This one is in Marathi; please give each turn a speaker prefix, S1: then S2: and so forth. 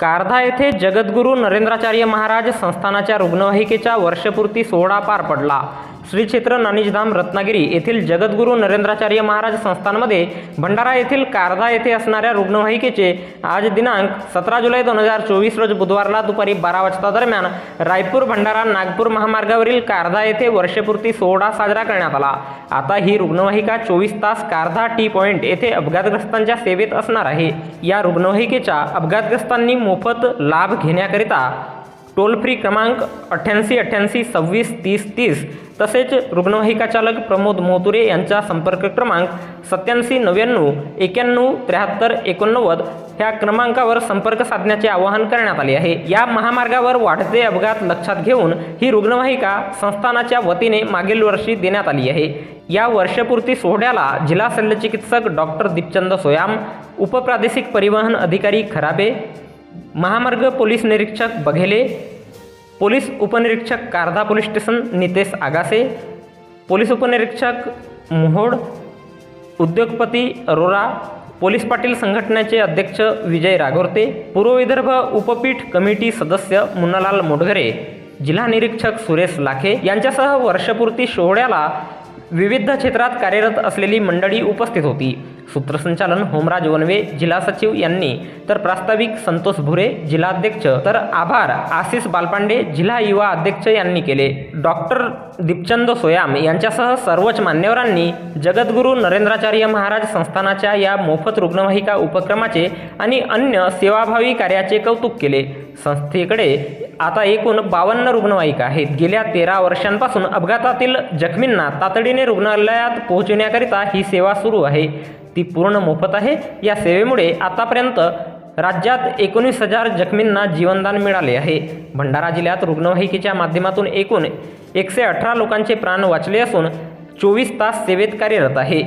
S1: कारधा येथे जगद्गुरू नरेंद्राचार्य महाराज संस्थानाच्या रुग्णवाहिकेच्या वर्षपूर्ती सोहळा पार पडला. श्री क्षेत्र नाणीजधाम रत्नागिरी येथील जगद्गुरू नरेंद्राचार्य महाराज संस्थानमध्ये भंडारा येथील कारधा येथे असणाऱ्या रुग्णवाहिकेचे आज दिनांक सतरा जुलै दोन हजार चोवीस रोज बुधवारला दुपारी बारा वाजता दरम्यान रायपूर भंडारा नागपूर महामार्गावरील कारधा येथे वर्षपूर्ती सोहळा साजरा करण्यात आला. आता ही रुग्णवाहिका चोवीस तास कारधा टी पॉईंट येथे अपघातग्रस्तांच्या सेवेत असणार आहे. या रुग्णवाहिकेच्या अपघातग्रस्तांनी मोफत लाभ घेण्याकरिता टोल फ्री क्रमांक अठ्ठ्याऐंशी अठ्ठ्याऐंशी सव्वीस तीस तीस तसेच रुग्णवाहिका चालक प्रमोद मोतुरे यांचा संपर्क क्रमांक सत्याऐंशी नव्याण्णव एक्याण्णव त्र्याहत्तर एकोणनव्वद ह्या क्रमांकावर संपर्क साधण्याचे आवाहन करण्यात आले आहे. या महामार्गावर वाढते अपघात लक्षात घेऊन ही रुग्णवाहिका संस्थानाच्या वतीने मागील वर्षी देण्यात आली आहे. या वर्षपूर्ती सोहळ्याला जिल्हा शल्यचिकित्सक डॉक्टर दीपचंद सोयाम उपप्रादेशिक परिवहन अधिकारी खराबे महामार्ग पोलीस निरीक्षक बघेले पोलीस उपनिरीक्षक Kardha police station Nitesh Agase. Police उपनिरीक्षक मोहोड. उद्योगपती अरोरा. पोलीस पाटील संघटनेचे अध्यक्ष विजय राघोरते पूर्व विदर्भ उपपीठ कमिटी सदस्य मुन्नालाल मोडघरे जिल्हा निरीक्षक सुरेश लाखे. यांच्यासह वर्षपूर्ती सोहळ्याला विविध क्षेत्रात कार्यरत असलेली मंडळी उपस्थित होती. सूत्रसंचालन होमराज वनवे जिल्हा सचिव यांनी. तर प्रास्ताविक संतोष भुरे जिल्हाध्यक्ष तर आभार आशिष बालपांडे जिल्हा युवा अध्यक्ष यांनी केले. डॉक्टर दीपचंद सोयाम यांच्यासह सर्वच मान्यवरांनी जगद्गुरू नरेंद्राचार्य महाराज संस्थानाच्या या मोफत रुग्णवाहिका उपक्रमाचे आणि अन्य सेवाभावी कार्याचे कौतुक केले. संस्थेकडे आता एकूण बावन्न रुग्णवाहिका आहेत. गेल्या तेरा वर्षांपासून अपघातातील जखमींना तातडीने रुग्णालयात पोहोचण्याकरिता ही सेवा सुरू आहे. ती पूर्ण मोफत आहे. या सेवेमुळे आतापर्यंत राज्यात एकोणीस हजार जखमींना जीवनदान मिळाले आहे. भंडारा जिल्ह्यात रुग्णवाहिकेच्या माध्यमातून एकूण एकशे अठरा लोकांचे प्राण वाचले असून चोवीस तास सेवेत कार्यरत आहे.